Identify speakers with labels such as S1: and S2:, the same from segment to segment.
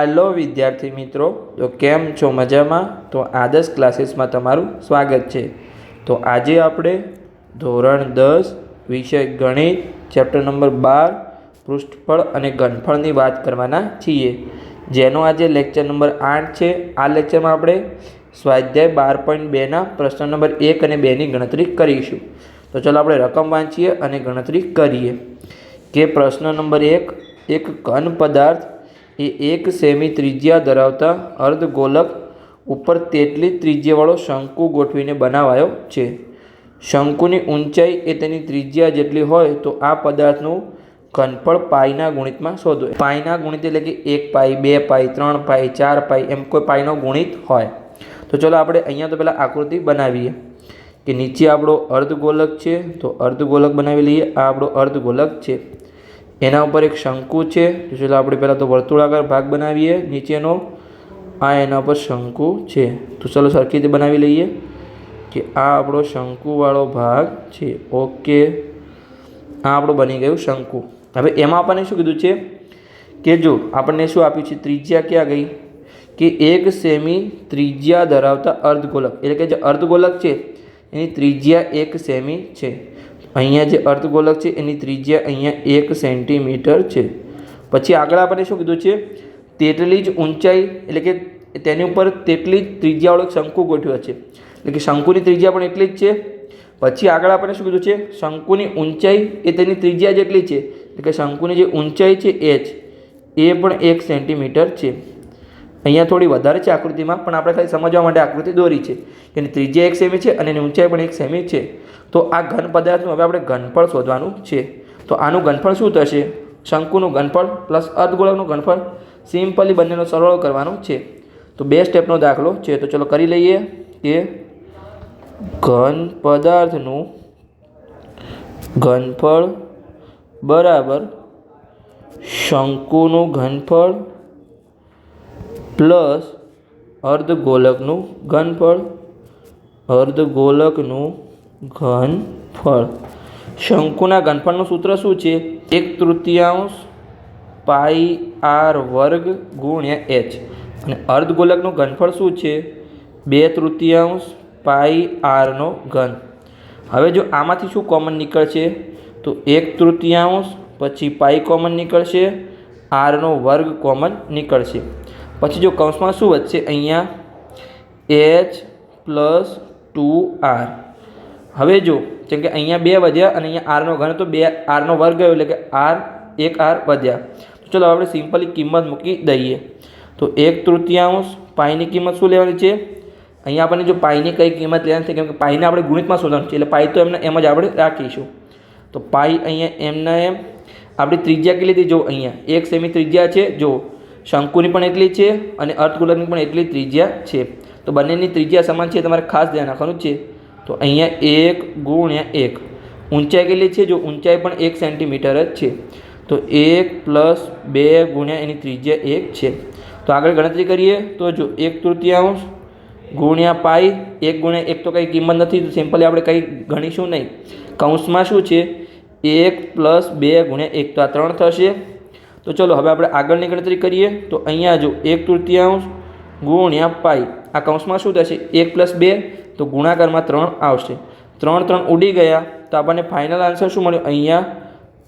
S1: Hello વિદ્યાર્થી મિત્રો. તો કેમ છો મજામાં? તો આદર્શ ક્લાસીસમાં તમારું સ્વાગત છે. તો આજે આપણે ધોરણ દસ, વિષય ગણિત, ચેપ્ટર નંબર બાર, પૃષ્ઠફળ અને ઘનફળની વાત કરવાના છીએ. જેનો આજે લેક્ચર નંબર આઠ છે. આ લેક્ચરમાં આપણે સ્વાધ્યાય બાર પોઈન્ટ બેના પ્રશ્ન નંબર એક અને બેની ગણતરી કરીશું. તો ચાલો આપણે રકમ વાંચીએ અને ગણતરી કરીએ. કે પ્રશ્ન નંબર એક એક ઘન પદાર્થ એ એક સેમી ત્રિજ્યા ધરાવતા અર્ધગોલક ઉપર તેટલી ત્રિજ્યાવાળો શંકુ ગોઠવીને બનાવાયો છે. શંકુની ઊંચાઈ એ તેની ત્રિજ્યા જેટલી હોય તો આ પદાર્થનું ઘનફળ પાઈના ગુણિતમાં શોધો. પાઈના ગુણિત એટલે કે એક પાઈ, બે પાઈ, ત્રણ પાઈ, ચાર પાઈ એમ કોઈ પાઈનો ગુણિત હોય. તો ચલો આપણે અહીંયા તો પહેલાં આકૃતિ બનાવીએ કે નીચે આપણો અર્ધગોલક છે તો અર્ધગોલક બનાવી લઈએ. આ આપણો અર્ધગોલક છે. એના ઉપર એક શંકુ છે. તો આપણે પહેલાં તો વર્તુળાકાર ભાગ બનાવીએ નીચેનો. આ એના ઉપર શંકુ છે. તો ચલો સરખી રીતે બનાવી લઈએ કે આ આપણો શંકુવાળો ભાગ છે. ઓકે. આ આપણું બની ગયું શંકુ. હવે એમાં આપણને શું કીધું છે? કે જો આપણને શું આપ્યું છે? ત્રિજ્યા ક્યાં ગઈ? કે એક સેમી ત્રિજ્યા ધરાવતા અર્ધગોલક. એટલે કે જે અર્ધગોલક છે, એની ત્રિજ્યા એક સેમી છે. અહીંયા જે અર્ધગોલક છે, એની ત્રિજ્યા અહીંયા એક સેન્ટીમીટર છે. પછી આગળ આપણે શું કીધું છે? તેટલી જ ઊંચાઈ, એટલે કે તેની ઉપર તેટલી જ ત્રિજ્યાવાળો શંકુ ગોઠવ્યો છે. એટલે કે શંકુની ત્રિજ્યા પણ એટલી જ છે. પછી આગળ આપણે શું કીધું છે? શંકુની ઊંચાઈ એ તેની ત્રિજ્યા જેટલી છે. એટલે કે શંકુની જે ઊંચાઈ છે એચ એ પણ એક સેન્ટીમીટર છે. અહીંયા થોડી વધારે છે આકૃતિમાં, પણ આપણે ખાલી સમજવા માટે આકૃતિ દોરી છે. એની ત્રિજ્યા એક સેમી છે અને એની ઊંચાઈ પણ એક સેમી છે. તો આ ઘન પદાર્થનું હવે આપણે ઘનફળ શોધવાનું છે. તો આનું ઘનફળ શું થશે? શંકુનું ઘનફળ પ્લસ અર્ધગોળકનું ઘનફળ. સિમ્પલી બંનેનો સરવાળો કરવાનો છે. તો બે સ્ટેપનો દાખલો છે. તો ચલો કરી લઈએ કે ઘન પદાર્થનું ઘનફળ બરાબર શંકુનું ઘનફળ પ્લસ અર્ધગોલકનું ઘનફળ અર્ધગોલકનું ઘનફળ. શંકુના ઘનફળનું સૂત્ર શું છે? એક તૃતીયાંશ પાઈ આર વર્ગ ગુણ્યા એચ. અને અર્ધગોલકનું ઘનફળ શું છે? બે તૃતીયાંશ પાઈ આરનો ઘન. હવે જો આમાંથી શું કોમન નીકળશે? તો એક તૃતીયાંશ પછી પાઈ કોમન નીકળશે, આરનો વર્ગ કોમન નીકળશે. પછી જો કૌંસમાં શું વધશે? અહીંયા એચ પ્લસ ટુ આર હવે જો, જેમ કે અહીંયા બે વધ્યા અને અહીંયા આરનો ઘન, તો બે આરનો વર્ગ ગયો એટલે કે આર એક આર વધ્યા. તો ચલો આપણે સિમ્પલી કિંમત મૂકી દઈએ. તો એક તૃતીયાંશ પાઈની કિંમત શું લેવાની છે? અહીંયા આપણને જો પાઈની કઈ કિંમત લેવાની છે, કેમ કે પાઈને આપણે ગુણિતમાં શોધવાનું છે, એટલે પાઈ તો એમને એમ જ આપણે રાખીશું. તો પાઈ અહીંયા એમના એમ, આપણી ત્રિજ્યા કેટલી હતી? જો અહીંયા, એક સેમી ત્રિજ્યા છે, જો શંકુની પણ એટલી છે અને અર્ધગોલકની પણ એટલી ત્રિજ્યા છે. તો બંનેની ત્રિજ્યા સમાન છે, તમારે ખાસ ધ્યાન રાખવાનું છે. તો અહીંયા એક ગુણ્યા એક. ઊંચાઈ કેટલી છે? જો ઊંચાઈ પણ એક સેન્ટીમીટર જ છે. તો એક પ્લસ બે ગુણ્યા એની ત્રિજ્યા એક છે. તો આગળ ગણતરી કરીએ. તો જો એક તૃતીયાંશ ગુણ્યા પાઈ, એક ગુણ્યા એક તો કંઈ કિંમત નથી, તો સિમ્પલી આપણે કંઈ ગણીશું નહીં. કૌંસમાં શું છે? એક પ્લસ બે ગુણ્યા એક. તો આ ત્રણ થશે. તો ચલો હવે આપણે આગળની ગણતરી કરીએ. તો અહીંયા જો એક તૃતીયાંશ ગુણ્યા પાઈ, આ કૌંસમાં શું થશે? એક પ્લસ બે, તો ગુણાકારમાં ત્રણ આવશે. ત્રણ ત્રણ ઉડી ગયા, તો આપણને ફાઇનલ આન્સર શું મળ્યો? અહીંયા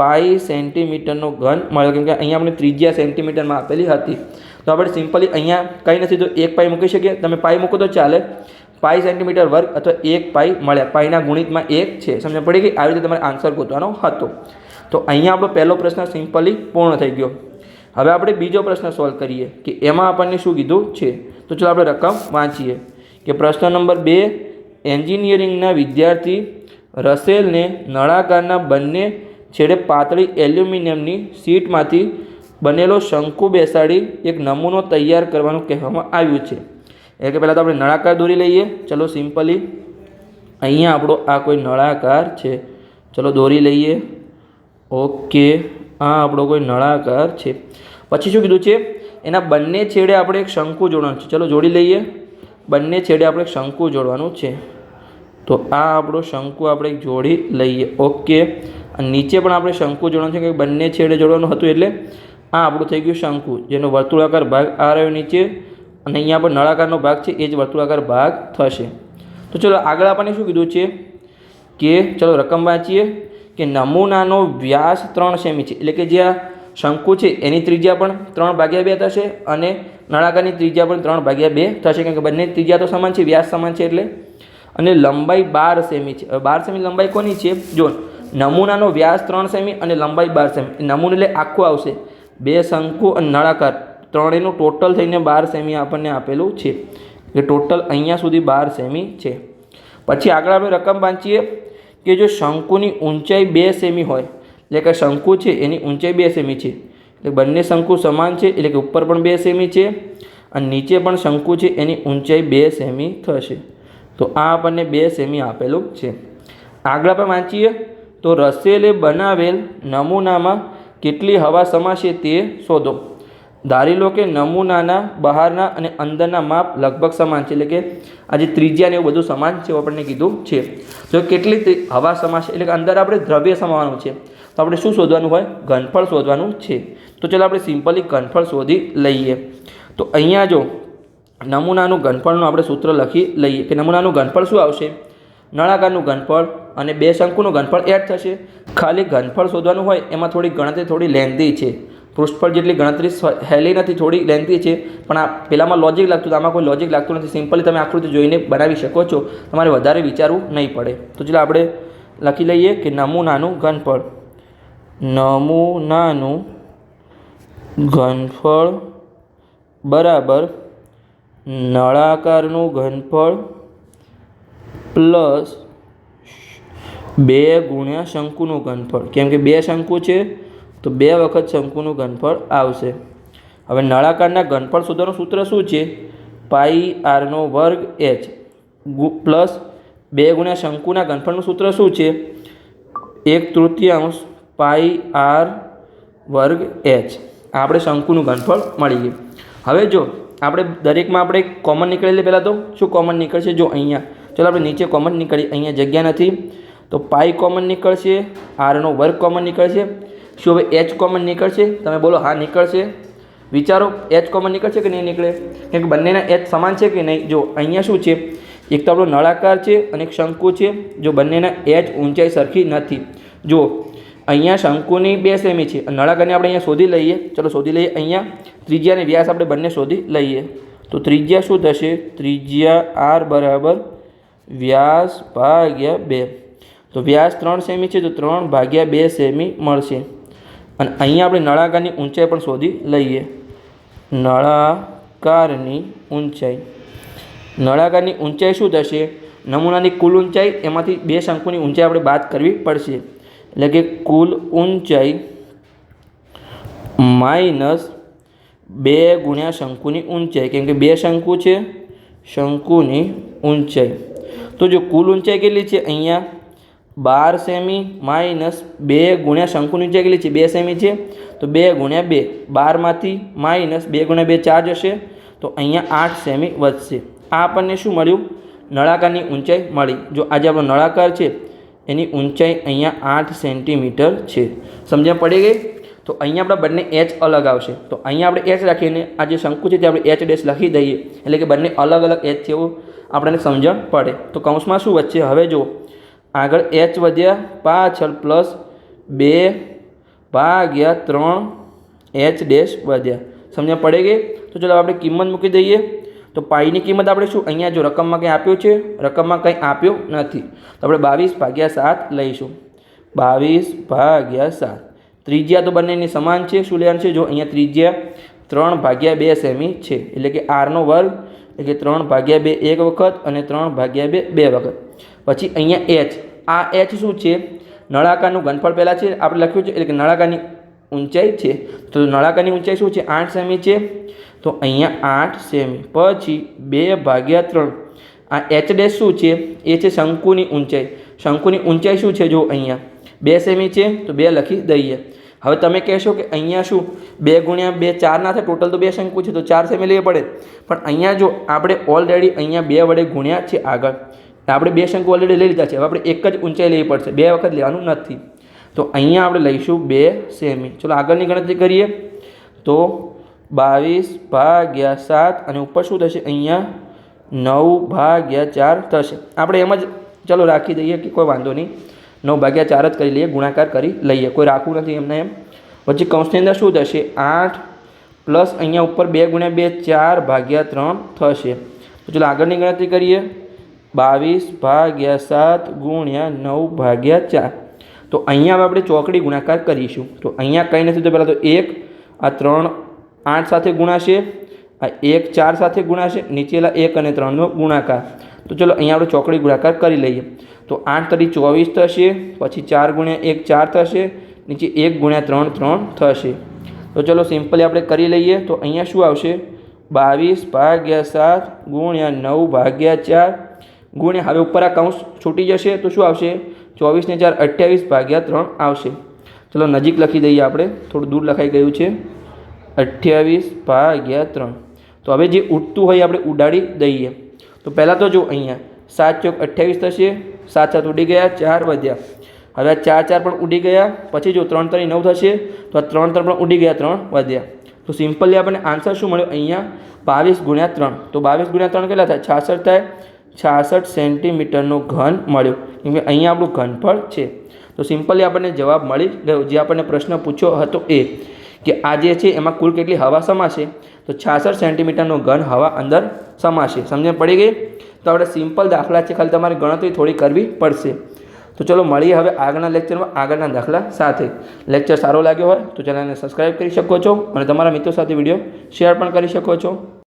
S1: પાઈ સેન્ટીમીટરનો ઘન મળ્યો, કેમ કે અહીંયા આપણે ત્રિજ્યા સેન્ટીમીટરમાં આપેલી હતી. તો આપણે સિમ્પલી અહીંયા કંઈ નથી, તો એક પાઈ મૂકી શકીએ. તમે પાઈ મૂકો તો ચાલે. પાઈ સેન્ટીમીટર વર્ગ અથવા એક પાઈ મળ્યા. પાઈના ગુણિતમાં એક છે. સમજ પડી ગઈ? આવી રીતે તમારે આન્સર ગોતવાનો હતો. તો અહીંયા આપણો પહેલો પ્રશ્ન સિમ્પલી પૂર્ણ થઈ ગયો. હવે આપણે બીજો પ્રશ્ન સોલ્વ કરીએ કે એમાં આપણને શું કીધું છે? તો ચાલો આપણે રકમ વાંચીએ. કે પ્રશ્ન નંબર બે, એન્જિનિયરિંગના વિદ્યાર્થી રસેલને નળાકારના બંને છેડે પાતળી એલ્યુમિનિયમની શીટમાંથી બનેલો શંકુ બેસાડી એક નમૂનો તૈયાર કરવાનું કહેવામાં આવ્યું છે. એ કે પહેલાં તો આપણે નળાકાર દોરી લઈએ. ચલો સિમ્પલી, અહીંયા આપણો આ કોઈ નળાકાર છે. ચલો દોરી લઈએ. ઓકે, આ આપણો કોઈ નળાકાર છે. પછી શું કીધું છે? એના બંને છેડે આપણે એક શંકુ જોડવાનું છે. ચલો જોડી લઈએ. બંને છેડે આપણે શંકુ જોડવાનું છે. તો આ આપણો શંકુ આપણે જોડી લઈએ. ઓકે. નીચે પણ આપણે શંકુ જોડવાનું છે કે બંને છેડે જોડવાનું હતું એટલે આ આપણું થઈ ગયું શંકુ. જેનો વર્તુળાકાર ભાગ આ રહ્યો નીચે અને અહીંયા પણ નળાકારનો ભાગ છે, એ જ વર્તુળાકાર ભાગ થશે. તો ચલો આગળ આપણને શું કીધું છે? કે ચલો રકમ વાંચીએ. કે નમૂનાનો વ્યાસ ત્રણ સેમી છે. એટલે કે જે આ શંકુ છે, એની ત્રિજ્યા પણ ત્રણ ભાગ્યા બે થશે અને નળાકારની ત્રિજ્યા પણ ત્રણ ભાગ્યા બે થશે. કારણ કે બંને ત્રિજ્યા તો સમાન છે, વ્યાસ સમાન છે એટલે. અને લંબાઈ બાર સેમી છે. બાર સેમી લંબાઈ કોની છે? જો નમૂનાનો વ્યાસ ત્રણ સેમી અને લંબાઈ બાર સેમી. નમૂનો એટલે આખું આવશે. બે શંકુ અને નળાકાર ત્રણેયનું ટોટલ થઈને બાર સેમી આપણને આપેલું છે. એ ટોટલ અહીંયા સુધી બાર સેમી છે. પછી આગળ આપણે રકમ વાંચીએ. કે જો શંકુની ઊંચાઈ બે સેમી હોય, એટલે કે શંકુ છે એની ઊંચાઈ બે સેમી છે. એટલે બંને શંકુ સમાન છે, એટલે કે ઉપર પણ બે સેમી છે અને નીચે પણ શંકુ છે, એની ઊંચાઈ બે સેમી થશે. તો આ આપણને બે સેમી આપેલું છે. આગળ આપણે વાંચીએ. તો રસેલે બનાવેલ નમૂનામાં કેટલી હવા સમાશે તે શોધો. ધારી લો કે નમૂનાના બહારના અને અંદરના માપ લગભગ સમાન છે. એટલે કે આ જે ત્રિજ્યા ને એવું બધું સમાન છે એવું આપણને કીધું છે. તો કેટલી હવા સમાશે એટલે કે અંદર આપણે દ્રવ્ય સમાવવાનું છે. તો આપણે શું શોધવાનું હોય? ઘનફળ શોધવાનું છે. તો ચાલો આપણે સિમ્પલી ઘનફળ શોધી લઈએ. તો અહીંયા જો નમૂનાનું ઘનફળનું આપણે સૂત્ર લખી લઈએ કે નમૂનાનું ઘનફળ શું આવશે? નળાકારનું ઘનફળ અને બે શંકુનું ઘનફળ એડ થશે. ખાલી ઘનફળ શોધવાનું હોય એમાં થોડી ગણતરી થોડી લેન્ધી છે. પૃષ્ઠફળ જેટલી ગણતરી હેલી નથી, થોડી લેન્થી છે, પણ આ પહેલાંમાં લોજિક લાગતું તો આમાં કોઈ લોજિક લાગતું નથી. સિમ્પલી તમે આકૃતિ જોઈને બનાવી શકો છો. તમારે વધારે વિચારવું નહીં પડે. તો ચાલો આપણે લખી લઈએ કે નમૂનાનું ઘનફળ. નમૂનાનું ઘનફળ બરાબર નળાકારનું ઘનફળ પ્લસ બે ગુણ્યા શંકુનું ઘનફળ. કેમ કે બે શંકુ છે તો બે વખત શંકુનું ઘનફળ આવશે. હવે નળાકારના ઘનફળ શોધવાનું સૂત્ર શું છે? પાઈ આરનો વર્ગ એચ. પ્લસ બે ગુણ્યા શંકુના ઘનફળનું સૂત્ર શું છે? એક તૃતીયાંશ પાઈ આર વર્ગ એચ. આપણે શંકુનું ઘનફળ મળી ગયું હવે જો આપણે દરેકમાં આપણે કોમન નીકળેલી પહેલાં તો શું કોમન નીકળશે? જો અહીંયા. ચલો આપણે નીચે કોમન નીકળી અહીંયા જગ્યા નથી. તો પાઈ કોમન નીકળશે, આરનો વર્ગ કોમન નીકળશે. શું હવે એચ કોમન નીકળશે? તમે બોલો, હા, નીકળશે. વિચારો એચ કોમન નીકળશે કે નહીં નીકળે? કેમ કે બંનેના એચ સમાન છે કે નહીં? જો અહીંયા શું છે? એક તો આપણો નળાકાર છે અને એક શંકુ છે, જો બંનેના એચ ઊંચાઈ સરખી નથી. જો અહીંયા શંકુની બે સેમી છે નળાકારની આપણે અહીંયા શોધી લઈએ. ચલો, શોધી લઈએ અહીંયા. ત્રિજ્યા વ્યાસ આપણે બંને શોધી લઈએ. તો ત્રિજ્યા શું થશે? ત્રિજ્યા આર બરાબર વ્યાસ ભાગ્યા બે. તો વ્યાસ ત્રણ સેમી છે, તો ત્રણ ભાગ્યા બે સેમી મળશે. અને અહીંયા આપણે નળાકારની ઊંચાઈ પણ શોધી લઈએ. નળાકારની ઊંચાઈ. નળાકારની ઊંચાઈ શું થશે? નમૂનાની કુલ ઊંચાઈ, એમાંથી બે શંકુની ઊંચાઈ આપણે બાદ કરવી પડશે. એટલે કે કુલ ઊંચાઈ માઇનસ બે ગુણ્યા શંકુની ઊંચાઈ. કેમ કે બે શંકુ છે, શંકુની ઊંચાઈ. તો જો કુલ ઊંચાઈ કેટલી છે અહીંયા? બાર સેમી માઇનસ બે ગુણ્યા શંકુની ઊંચાઈ કેટલી છે? બે સેમી છે. તો બે ગુણ્યા બે, બારમાંથી માઇનસ બે ગુણ્યા બે ચાર જશે. તો અહીંયા આઠ સેમી વધશે. આ આપણને શું મળ્યું? નળાકારની ઊંચાઈ મળી. જો આજે આપણો નળાકાર છે, એની ઊંચાઈ અહીંયા આઠ સેન્ટીમીટર છે. સમજ્યા પડી ગઈ? તો અહીંયા આપણા બંને એચ અલગ આવશે. તો અહીંયા આપણે એચ રાખીને આ જે શંકુ છે તે આપણે એચ ડેશ લખી દઈએ. એટલે કે બંને અલગ અલગ એચ છે એવું આપણને સમજણ પડે. તો કૌંસમાં શું વચ્ચે હવે જુઓ. આગળ એચ વધ્યા પાછળ પ્લસ બે ભાગ્યા ત્રણ એચ ડેશ વધ્યા. સમજણ પડે ગઈ તો ચલો આપણે કિંમત મૂકી દઈએ. તો પાઈની કિંમત આપણે શું? અહીંયા જો રકમમાં કંઈ આપ્યું છે, રકમમાં કંઈ આપ્યું નથી. તો આપણે બાવીસ ભાગ્યા સાત લઈશું. બાવીસ ભાગ્યા સાત. ત્રિજ્યા તો બંનેની સમાન છે. શું લેવાનું છે? જો અહીંયા ત્રિજ્યા ત્રણ ભાગ્યા બે સેમી છે. એટલે કે આરનો વર્ગ, એટલે કે ત્રણ ભાગ્યા બે એક વખત અને ત્રણ ભાગ્યા બે બે વખત. પછી અહીંયા એચ આ એચ શું છે? નળાકારનું ઘનફળ પહેલાં છે, આપણે લખ્યું છે, એટલે કે નળાકારની ઊંચાઈ છે. તો નળાકારની ઊંચાઈ શું છે? આઠ સેમી છે. તો અહીંયા આઠ સેમી. પછી બે ભાગ્યા ત્રણ. આ એચ ડેશ શું છે? એ છે શંકુની ઊંચાઈ. શંકુની ઊંચાઈ શું છે? જો અહીંયા. બે સેમી છે, તો બે લખી દઈએ. હવે તમે કહેશો કે અહીંયા શું? બે ગુણ્યા બે ચાર ના થાય, ટોટલ તો બે શંકુ છે, તો ચાર સેમી લેવી પડે. પણ અહીંયા જો આપણે ઓલરેડી અહીંયા બે વડે ગુણ્યા છે આગળ આપણે બે શંકુ ઓલરેડી લઈ લીધા છે. હવે આપણે એક જ ઊંચાઈ લેવી પડશે. બે વખત લેવાનું નથી. તો અહીંયા આપણે લઈશું બે સેમી. ચલો આગળની ગણતરી કરીએ. તો બાવીસ ભાગ્યા સાત અને ઉપર શું થશે? અહીંયા નવ ભાગ્યા ચાર થશે. આપણે એમ જ ચલો રાખી દઈએ કે કોઈ વાંધો નહીં. નવ ભાગ્યા ચાર જ કરી લઈએ, ગુણાકાર કરી લઈએ. કોઈ રાખવું નથી એમને એમ. પછી કૌંસની અંદર શું થશે? આઠ પ્લસ અહીંયા ઉપર બે ગુણ્યા બે, ચાર ભાગ્યા ત્રણ થશે. તો ચલો આગળની ગણતરી કરીએ. બાવીસ ભાગ્યા સાત ગુણ્યા નવ ભાગ્યા ચાર. તો અહીંયા આપણે ચોકડી ગુણાકાર કરીશું. તો અહીંયા કંઈ નથી તો પહેલાં તો એક, આ ત્રણ આઠ સાથે ગુણાશે, આ એક ચાર સાથે ગુણાશે નીચેલા એક અને ત્રણનો ગુણાકાર. તો ચલો અહીંયા આપણે ચોકડી ગુણાકાર કરી લઈએ. તો આઠ તરી ચોવીસ થશે, પછી ચાર ગુણ્યા એક ચાર થશે, નીચે એક ગુણ્યા ત્રણ ત્રણ થશે. તો ચલો સિમ્પલી આપણે કરી લઈએ. તો અહીંયા શું આવશે? બાવીસ ભાગ્યા સાત ગુણ્યા નવ ભાગ્યા ચાર. ગુણ્યા હવે ઉપર આ કૌંસ છૂટી જશે તો શું આવશે? ચોવીસને ચાર અઠ્યાવીસ ભાગ્યા ત્રણ આવશે. ચલો નજીક લખી દઈએ આપણે. થોડું દૂર લખાઈ ગયું છે. અઠ્યાવીસ ભાગ્યા ત્રણ. તો હવે જે ઉઠતું હોય આપણે ઉડાડી દઈએ. તો પહેલાં તો જો અહીંયા સાત ચોક અઠ્યાવીસ થશે. સાત સાત ઉડી ગયા, ચાર વધ્યા. હવે આ ચાર ચાર પણ ઉડી ગયા. પછી જો ત્રણ ત્રણ નવ થશે, તો આ ત્રણ ત્રણ પણ ઉડી ગયા, ત્રણ વધ્યા. તો સિમ્પલી આપણને આન્સર શું મળ્યો? અહીંયા બાવીસ ગુણ્યા ત્રણ. તો બાવીસ ગુણ્યા ત્રણ કેટલા થાય? છાસઠ થાય. છાસઠ સેન્ટીમીટરનો ઘન મળ્યો. કેમ અહીંયા આપણું ઘનફળ છે. તો સિમ્પલી આપણને જવાબ મળી ગયો. જે આપણને પ્રશ્ન પૂછ્યો હતો એ કે આ જે છે એમાં કુલ કેટલી હવા સમાશે? તો છાસઠ સેન્ટીમીટરનો ઘન હવા અંદર સમાશે. સમજણ પડી ગઈ? તો આપણે સિમ્પલ દાખલા છે. ખાલી તમારે ગણતરી થોડી કરવી પડશે. તો ચલો મળીએ હવે આગળના લેક્ચરમાં, આગળના દાખલા સાથે. લેક્ચર સારો લાગ્યો હોય તો ચેનલને સબસ્ક્રાઈબ કરી શકો છો અને તમારા મિત્રો સાથે વીડિયો શેર પણ કરી શકો છો.